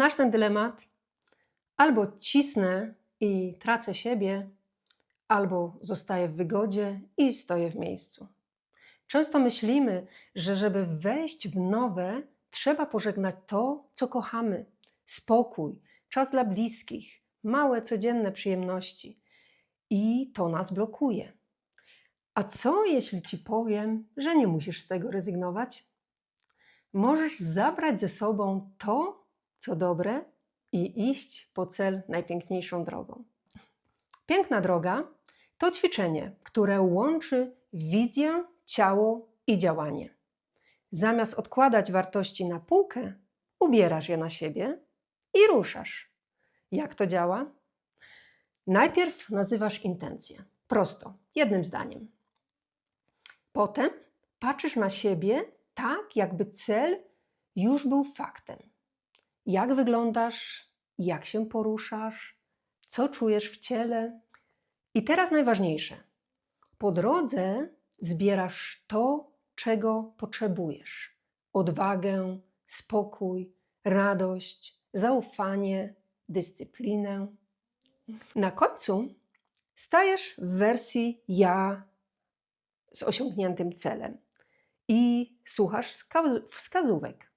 Znasz ten dylemat? Albo cisnę i tracę siebie, albo zostaję w wygodzie i stoję w miejscu. Często myślimy, że żeby wejść w nowe, trzeba pożegnać to, co kochamy: spokój, czas dla bliskich, małe codzienne przyjemności. I to nas blokuje. A co jeśli ci powiem, że nie musisz z tego rezygnować? Możesz zabrać ze sobą to, co dobre i iść po cel najpiękniejszą drogą. Piękna droga to ćwiczenie, które łączy wizję, ciało i działanie. Zamiast odkładać wartości na półkę, ubierasz je na siebie i ruszasz. Jak to działa? Najpierw nazywasz intencję. Prosto, jednym zdaniem. Potem patrzysz na siebie tak, jakby cel już był faktem. Jak wyglądasz, jak się poruszasz, co czujesz w ciele. I teraz najważniejsze. Po drodze zbierasz to, czego potrzebujesz: odwagę, spokój, radość, zaufanie, dyscyplinę. Na końcu stajesz w wersji ja z osiągniętym celem i słuchasz wska- wskazówek.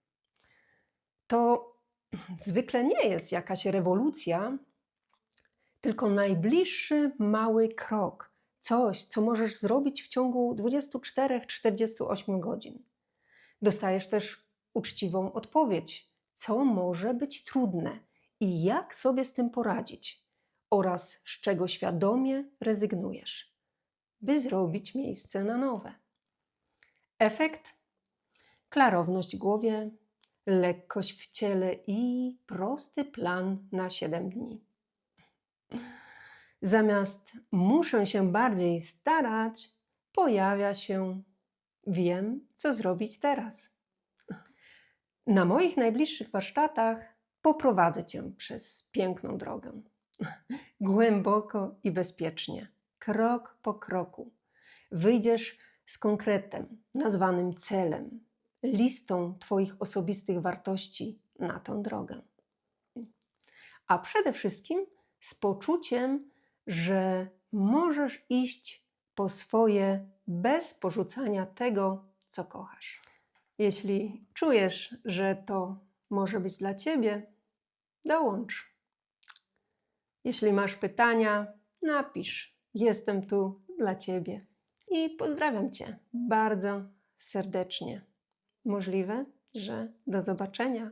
To zwykle nie jest jakaś rewolucja, tylko najbliższy mały krok, coś, co możesz zrobić w ciągu 24-48 godzin. Dostajesz też uczciwą odpowiedź, co może być trudne i jak sobie z tym poradzić, oraz z czego świadomie rezygnujesz, by zrobić miejsce na nowe. Efekt? Klarowność w głowie, lekkość w ciele i prosty plan na 7 dni. Zamiast muszę się bardziej starać, pojawia się wiem, co zrobić teraz. Na moich najbliższych warsztatach poprowadzę Cię przez piękną drogę. Głęboko i bezpiecznie, krok po kroku. Wyjdziesz z konkretem, nazwanym celem, listą Twoich osobistych wartości na tą drogę. A przede wszystkim z poczuciem, że możesz iść po swoje bez porzucania tego, co kochasz. Jeśli czujesz, że to może być dla Ciebie, dołącz. Jeśli masz pytania, napisz. Jestem tu dla Ciebie i pozdrawiam Cię bardzo serdecznie. Możliwe, że do zobaczenia.